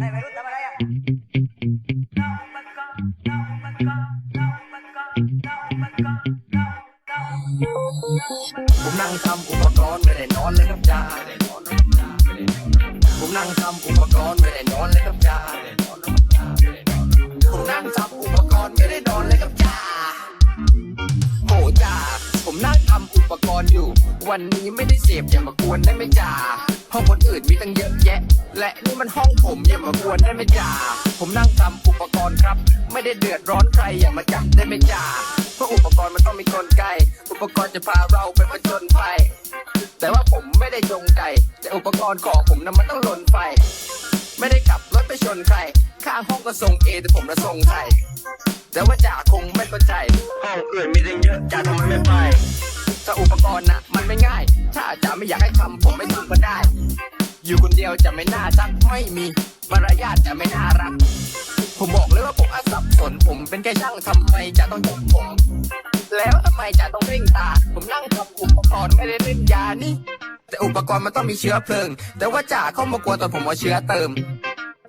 ไอ้วัยรุ่นทำอะไรอะผมนั่งทำอุปกรณ์ไม่ได้นอนเลยครับจ้าผมนั่งทำอุปกรณ์ไม่ได้นอนเลยครับจ้าผมนั่งทำอุปกรณ์ไม่ได้นอนเลยครับจ้าโหจ้าผมนั่งทำอุปกรณ์อยู่ วันนี้ไม่ได้เสพอย่ามากวนได้ไหมจ้าห้องคนอื่นมีตั้งเยอะ แยะและนี่มันห้องผมอย่ามากวนได้ไหมจ้าผมนั่งทำอุปกรณ์ครับ ไม่ได้เดือดร้อนใครอย่ามาจับได้ไหมจ้าเพราะอุปกรณ์มันต้องมีกลไก อุปกรณ์จะพาเราไปผจญภัยแต่ว่าผมไม่ได้จงใจ แต่อุปกรณ์ของผมนั้นมันต้องหล่นไฟ ไม่ได้ขับรถไปชนใคร ข้างห้องก็ส่งเอแต่ผมน่ะส่งไทยแต่ว่าจ่าคงไม่เข้าใจ ห้องอื่นมีตั้งเยอะจ่าทำไมไม่ไปถ้าอุปกรณ์น่ะมันไม่ง่าย ถ้าจ่าไม่อยากให้ทำผมไม่ทำก็ได้ อยู่คนเดียวจะไม่น่ารักไม่มีมารยาทจะไม่น่ารัก ผมบอกเลยว่าผมอาสับสน ผมเป็นแค่ช่างทำไมจะต้องยกผม แล้วทำไมจะต้องเร่งตา ผมนั่งทำอุปกรณ์ไม่ได้เล่นยานี่ แต่อุปกรณ์มันต้องมีเชื้อเพลิง แต่ว่าจ่าเข้ามากลัวตอนผมเอาเชื้อเติม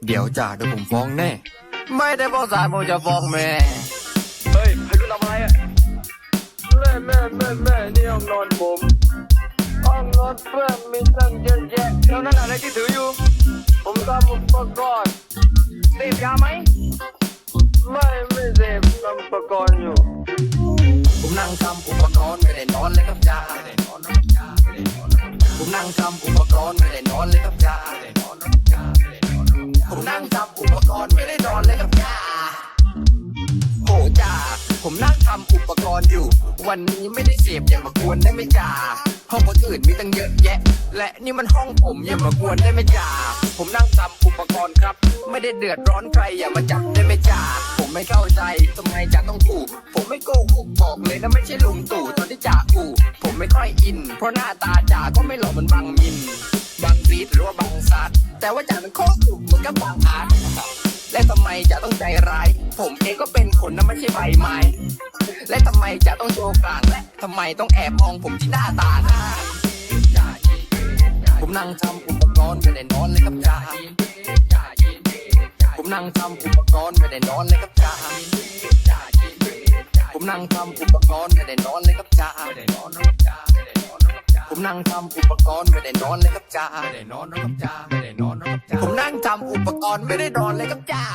เดี๋ยวจ่าเดี๋ยวผมฟ้องแน่ ไม่ได้ฟ้องศาลผมจะฟ้องแม่ เฮ้ยใครรู้ทำอะไรอะแม่แม่แม่แม่นี่ห้องนอนผม ห้องนอนเพื่อนมีตั้งเยอะแยะแล้วนั่นอะไรที่ถืออยู่ ผมทำอุปกรณ์เสพยาไหม ไม่ไม่เสพทำอุปกรณ์อยู่ ผมนั่งทำอุปกรณ์ไม่ได้นอนเลยครับจ่าผมนั่งทำอุปกรณ์ไม่ได้นอนเลยครับจ่าผมนั่งทำอุปกรณ์ไม่ได้นอนเลยครับจ่าโหจ่าผมนั่งทำอุปกรณ์อยู่ วันนี้ไม่ได้เสพอย่ามากวนได้ไหมจ่า ห้องคนอื่นมีตั้งเยอะแยะ และนี่มันห้องผมอย่ามากวนได้ไหมจ่าผมนั่งทำอุปกรณ์ครับ ไม่ได้เดือดร้อนใครอย่ามาจับได้ไหมจ่าผมไม่เข้าใจทำไมจ่าต้องถูก ผมไม่โกหกบอกเลยนะไม่ใช่ลุงตู่ตอนที่จ่าอู่ผมไม่ค่อยอิน เพราะหน้าตาจ่าก็ไม่หล่อเหมือนบางมินบางซีดหรือว่าบางซัดแต่ว่าจ่าเป็นโคตรถูกเหมือนกับบางอาร์ตและทำไมจ่าต้องใจร้าย ผมเองก็เป็นคนนะไม่ใช่ใบไม้ และทำไมจ่าต้องโชว์กลางและ ทำไมต้องแอบมองผมที่หน้าตาน้าผมนั่งทำอุปกรณ์ไม่ได้นอนเลยครับจ่าผมนั่งทำอุปกรณ์ไม่ได้นอนเลยครับจ่าผมนั่งทำอุปกรณ์ไม่ได้นอนเลยครับจ่าผมนั่งทำอุปกรณ์ไม่ได้นอนเลยครับจ่าผมนั่งทำอุปกรณ์ไม่ได้นอนเลยครับจ่า